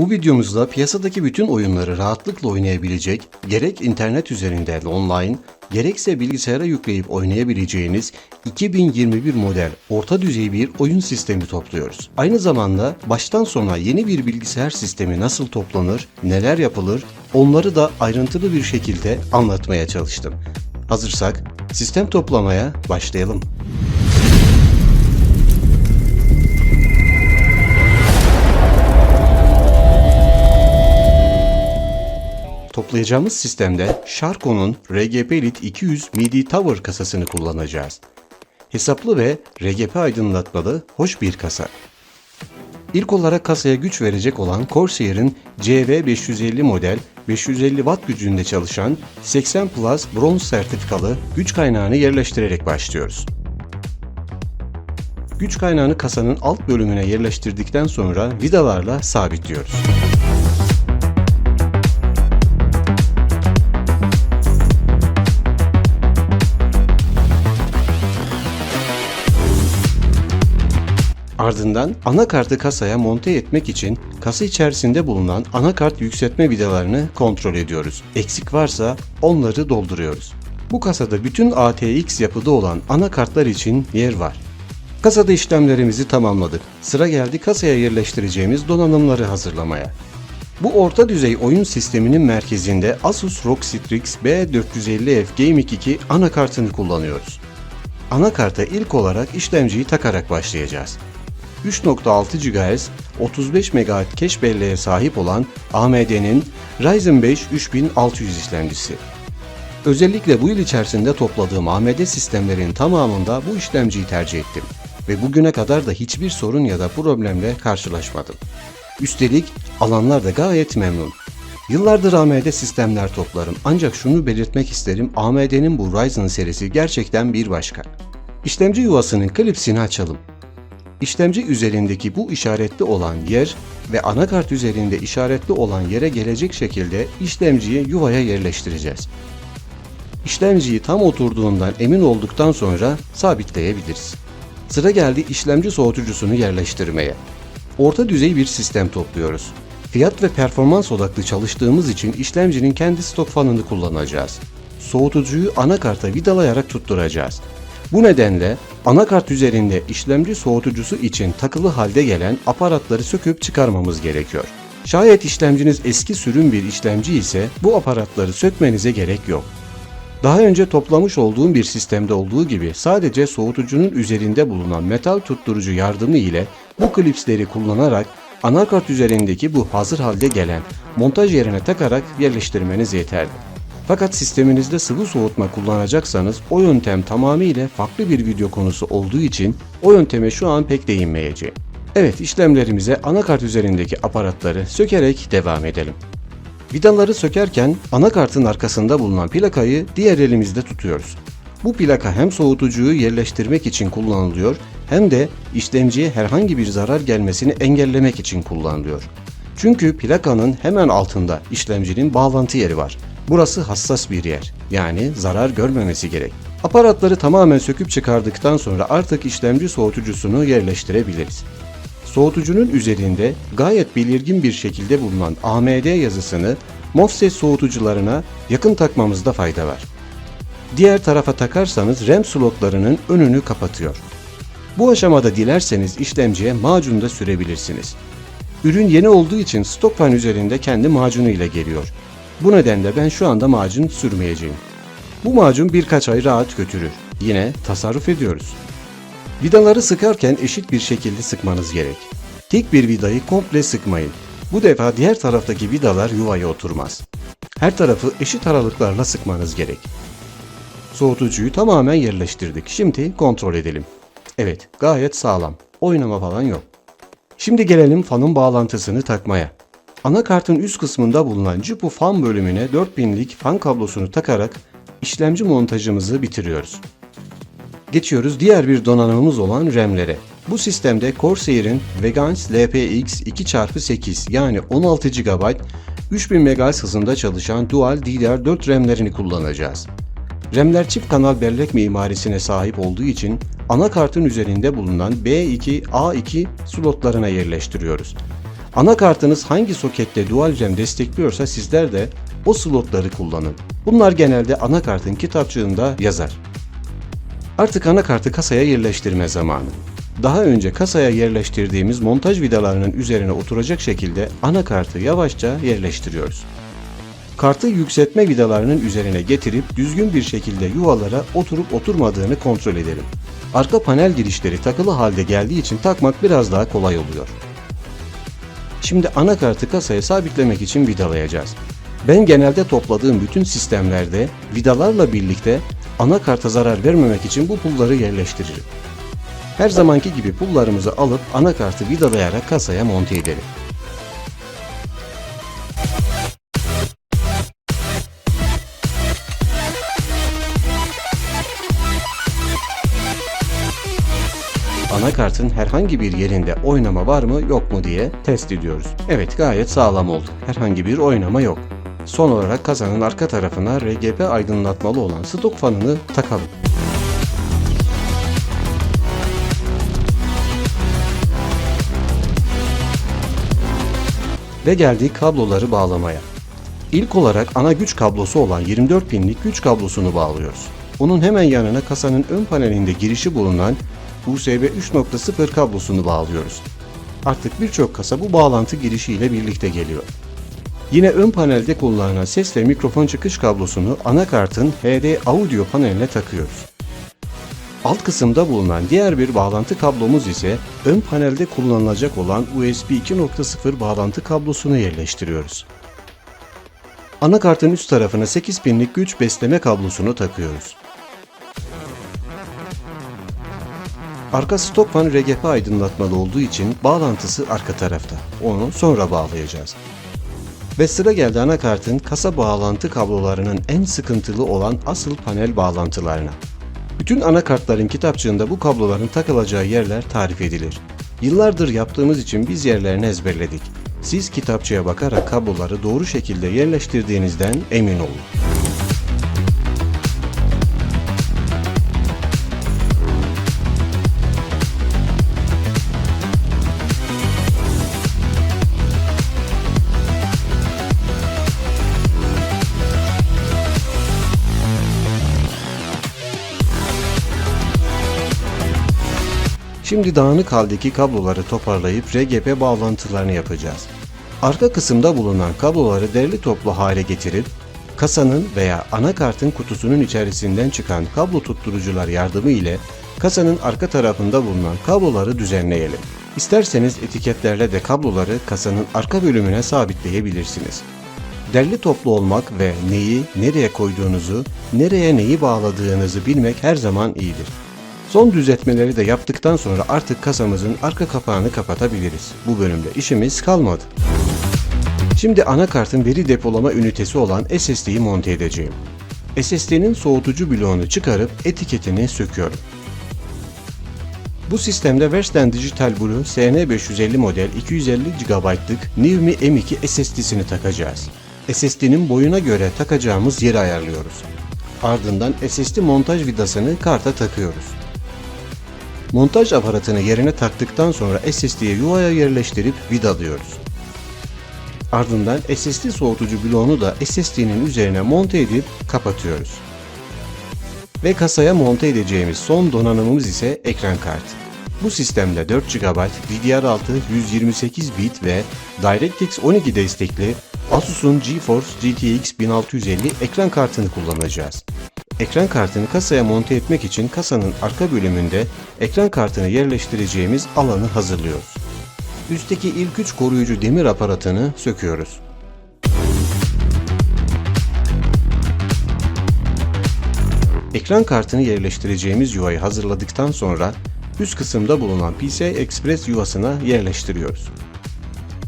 Bu videomuzda piyasadaki bütün oyunları rahatlıkla oynayabilecek, gerek internet üzerinden online, gerekse bilgisayara yükleyip oynayabileceğiniz 2021 model orta düzey bir oyun sistemi topluyoruz. Aynı zamanda baştan sona yeni bir bilgisayar sistemi nasıl toplanır, neler yapılır, onları da ayrıntılı bir şekilde anlatmaya çalıştım. Hazırsak sistem toplamaya başlayalım. Toplayacağımız sistemde Sharko'nun RGB Elite 200 MIDI Tower kasasını kullanacağız. Hesaplı ve RGB aydınlatmalı hoş bir kasa. İlk olarak kasaya güç verecek olan Corsair'in CV550 model 550 Watt gücünde çalışan 80 Plus bronz sertifikalı güç kaynağını yerleştirerek başlıyoruz. Güç kaynağını kasanın alt bölümüne yerleştirdikten sonra vidalarla sabitliyoruz. Ardından anakartı kasaya monte etmek için kasa içerisinde bulunan anakart yükseltme vidalarını kontrol ediyoruz. Eksik varsa onları dolduruyoruz. Bu kasada bütün ATX yapıda olan anakartlar için yer var. Kasada işlemlerimizi tamamladık. Sıra geldi kasaya yerleştireceğimiz donanımları hazırlamaya. Bu orta düzey oyun sisteminin merkezinde Asus ROG Strix B450F Gaming 2 anakartını kullanıyoruz. Anakarta ilk olarak işlemciyi takarak başlayacağız. 3.6 GHz 35 MHz cache belleğe sahip olan AMD'nin Ryzen 5 3600 işlemcisi. Özellikle bu yıl içerisinde topladığım AMD sistemlerin tamamında bu işlemciyi tercih ettim ve bugüne kadar da hiçbir sorun ya da problemle karşılaşmadım. Üstelik alanlar da gayet memnun. Yıllardır AMD sistemler toplarım ancak şunu belirtmek isterim AMD'nin bu Ryzen serisi gerçekten bir başka. İşlemci yuvasının klipsini açalım. İşlemci üzerindeki bu işaretli olan yer ve anakart üzerinde işaretli olan yere gelecek şekilde işlemciyi yuvaya yerleştireceğiz. İşlemciyi tam oturduğundan emin olduktan sonra sabitleyebiliriz. Sıra geldi işlemci soğutucusunu yerleştirmeye. Orta düzey bir sistem topluyoruz. Fiyat ve performans odaklı çalıştığımız için işlemcinin kendi stok fanını kullanacağız. Soğutucuyu anakarta vidalayarak tutturacağız. Bu nedenle anakart üzerinde işlemci soğutucusu için takılı halde gelen aparatları söküp çıkarmamız gerekiyor. Şayet işlemciniz eski sürüm bir işlemci ise bu aparatları sökmenize gerek yok. Daha önce toplamış olduğum bir sistemde olduğu gibi sadece soğutucunun üzerinde bulunan metal tutturucu yardımı ile bu klipsleri kullanarak anakart üzerindeki bu hazır halde gelen montaj yerine takarak yerleştirmeniz yeterli. Fakat sisteminizde sıvı soğutma kullanacaksanız o yöntem tamamıyla farklı bir video konusu olduğu için o yönteme şu an pek değinmeyeceğim. Evet işlemlerimize anakart üzerindeki aparatları sökerek devam edelim. Vidaları sökerken anakartın arkasında bulunan plakayı diğer elimizde tutuyoruz. Bu plaka hem soğutucuyu yerleştirmek için kullanılıyor hem de işlemciye herhangi bir zarar gelmesini engellemek için kullanılıyor. Çünkü plakanın hemen altında işlemcinin bağlantı yeri var. Burası hassas bir yer. Yani zarar görmemesi gerek. Aparatları tamamen söküp çıkardıktan sonra artık işlemci soğutucusunu yerleştirebiliriz. Soğutucunun üzerinde gayet belirgin bir şekilde bulunan AMD yazısını MOSFET soğutucularına yakın takmamızda fayda var. Diğer tarafa takarsanız RAM slotlarının önünü kapatıyor. Bu aşamada dilerseniz işlemciye macunu da sürebilirsiniz. Ürün yeni olduğu için stok fan üzerinde kendi macunu ile geliyor. Bu nedenle ben şu anda macun sürmeyeceğim. Bu macun birkaç ay rahat götürür. Yine tasarruf ediyoruz. Vidaları sıkarken eşit bir şekilde sıkmanız gerek. Tek bir vidayı komple sıkmayın. Bu defa diğer taraftaki vidalar yuvaya oturmaz. Her tarafı eşit aralıklarla sıkmanız gerek. Soğutucuyu tamamen yerleştirdik. Şimdi kontrol edelim. Evet, gayet sağlam. Oynama falan yok. Şimdi gelelim fanın bağlantısını takmaya. Anakartın üst kısmında bulunan CIPU fan bölümüne 4000'lik fan kablosunu takarak işlemci montajımızı bitiriyoruz. Geçiyoruz diğer bir donanımımız olan RAM'lere. Bu sistemde Corsair'in Vegans LPX 2x8 yani 16 GB 3000 MHz hızında çalışan Dual DDR4 RAM'lerini kullanacağız. RAM'ler çift kanal bellek mimarisine sahip olduğu için anakartın üzerinde bulunan B2, A2 slotlarına yerleştiriyoruz. Anakartınız hangi sokette dual RAM destekliyorsa sizler de o slotları kullanın. Bunlar genelde anakartın kitapçığında yazar. Artık anakartı kasaya yerleştirme zamanı. Daha önce kasaya yerleştirdiğimiz montaj vidalarının üzerine oturacak şekilde anakartı yavaşça yerleştiriyoruz. Kartı yükseltme vidalarının üzerine getirip düzgün bir şekilde yuvalara oturup oturmadığını kontrol edelim. Arka panel girişleri takılı halde geldiği için takmak biraz daha kolay oluyor. Şimdi anakartı kasaya sabitlemek için vidalayacağız. Ben genelde topladığım bütün sistemlerde vidalarla birlikte anakarta zarar vermemek için bu pulları yerleştiririm. Her zamanki gibi pullarımızı alıp anakartı vidalayarak kasaya monte edelim. Anakartın herhangi bir yerinde oynama var mı yok mu diye test ediyoruz. Evet gayet sağlam oldu. Herhangi bir oynama yok. Son olarak kasanın arka tarafına RGB aydınlatmalı olan stok fanını takalım. Ve geldik kabloları bağlamaya. İlk olarak ana güç kablosu olan 24 pinlik güç kablosunu bağlıyoruz. Onun hemen yanına kasanın ön panelinde girişi bulunan USB 3.0 kablosunu bağlıyoruz. Artık birçok kasa bu bağlantı girişiyle birlikte geliyor. Yine ön panelde kullanılan ses ve mikrofon çıkış kablosunu anakartın HD audio paneline takıyoruz. Alt kısımda bulunan diğer bir bağlantı kablomuz ise ön panelde kullanılacak olan USB 2.0 bağlantı kablosunu yerleştiriyoruz. Anakartın üst tarafına 8 pinlik güç besleme kablosunu takıyoruz. Arka stok fan RGB aydınlatmalı olduğu için bağlantısı arka tarafta. Onu sonra bağlayacağız. Ve sıra geldi anakartın kasa bağlantı kablolarının en sıkıntılı olan asıl panel bağlantılarına. Bütün anakartların kitapçığında bu kabloların takılacağı yerler tarif edilir. Yıllardır yaptığımız için biz yerlerini ezberledik. Siz kitapçıya bakarak kabloları doğru şekilde yerleştirdiğinizden emin olun. Şimdi dağınık haldeki kabloları toparlayıp RGB bağlantılarını yapacağız. Arka kısımda bulunan kabloları derli toplu hale getirip kasanın veya anakartın kutusunun içerisinden çıkan kablo tutturucular yardımı ile kasanın arka tarafında bulunan kabloları düzenleyelim. İsterseniz etiketlerle de kabloları kasanın arka bölümüne sabitleyebilirsiniz. Derli toplu olmak ve neyi nereye koyduğunuzu, nereye neyi bağladığınızı bilmek her zaman iyidir. Son düzeltmeleri de yaptıktan sonra artık kasamızın arka kapağını kapatabiliriz. Bu bölümde işimiz kalmadı. Şimdi anakartın veri depolama ünitesi olan SSD'yi monte edeceğim. SSD'nin soğutucu bloğunu çıkarıp etiketini söküyorum. Bu sistemde Western Digital Blue SN550 model 250 GB'lık NVMe M2 SSD'sini takacağız. SSD'nin boyuna göre takacağımız yeri ayarlıyoruz. Ardından SSD montaj vidasını karta takıyoruz. Montaj aparatını yerine taktıktan sonra SSD'ye yuvaya yerleştirip vidalıyoruz. Ardından SSD soğutucu bloğunu da SSD'nin üzerine monte edip kapatıyoruz. Ve kasaya monte edeceğimiz son donanımımız ise ekran kartı. Bu sistemde 4 GB DDR6 128 bit ve DirectX 12 destekli Asus'un GeForce GTX 1650 ekran kartını kullanacağız. Ekran kartını kasaya monte etmek için kasanın arka bölümünde ekran kartını yerleştireceğimiz alanı hazırlıyoruz. Üstteki ilk üç koruyucu demir aparatını söküyoruz. Ekran kartını yerleştireceğimiz yuvayı hazırladıktan sonra üst kısımda bulunan PCI Express yuvasına yerleştiriyoruz.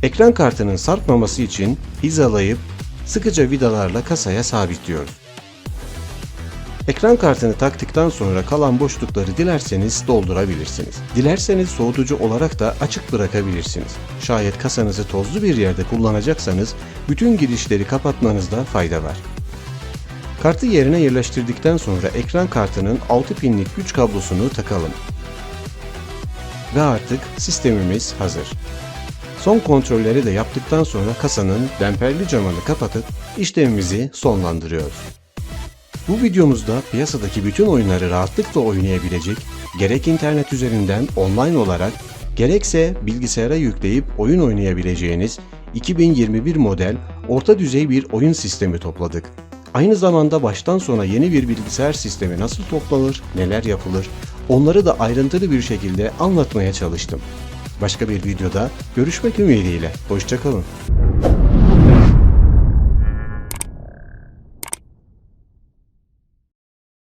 Ekran kartının sarkmaması için hizalayıp sıkıca vidalarla kasaya sabitliyoruz. Ekran kartını taktıktan sonra kalan boşlukları dilerseniz doldurabilirsiniz. Dilerseniz soğutucu olarak da açık bırakabilirsiniz. Şayet kasanızı tozlu bir yerde kullanacaksanız bütün girişleri kapatmanızda fayda var. Kartı yerine yerleştirdikten sonra ekran kartının 6 pinlik güç kablosunu takalım. Ve artık sistemimiz hazır. Son kontrolleri de yaptıktan sonra kasanın demperli camını kapatıp işlemimizi sonlandırıyoruz. Bu videomuzda piyasadaki bütün oyunları rahatlıkla oynayabilecek, gerek internet üzerinden online olarak, gerekse bilgisayara yükleyip oyun oynayabileceğiniz 2021 model orta düzey bir oyun sistemi topladık. Aynı zamanda baştan sona yeni bir bilgisayar sistemi nasıl toplanır, neler yapılır, onları da ayrıntılı bir şekilde anlatmaya çalıştım. Başka bir videoda görüşmek ümidiyle. Hoşçakalın.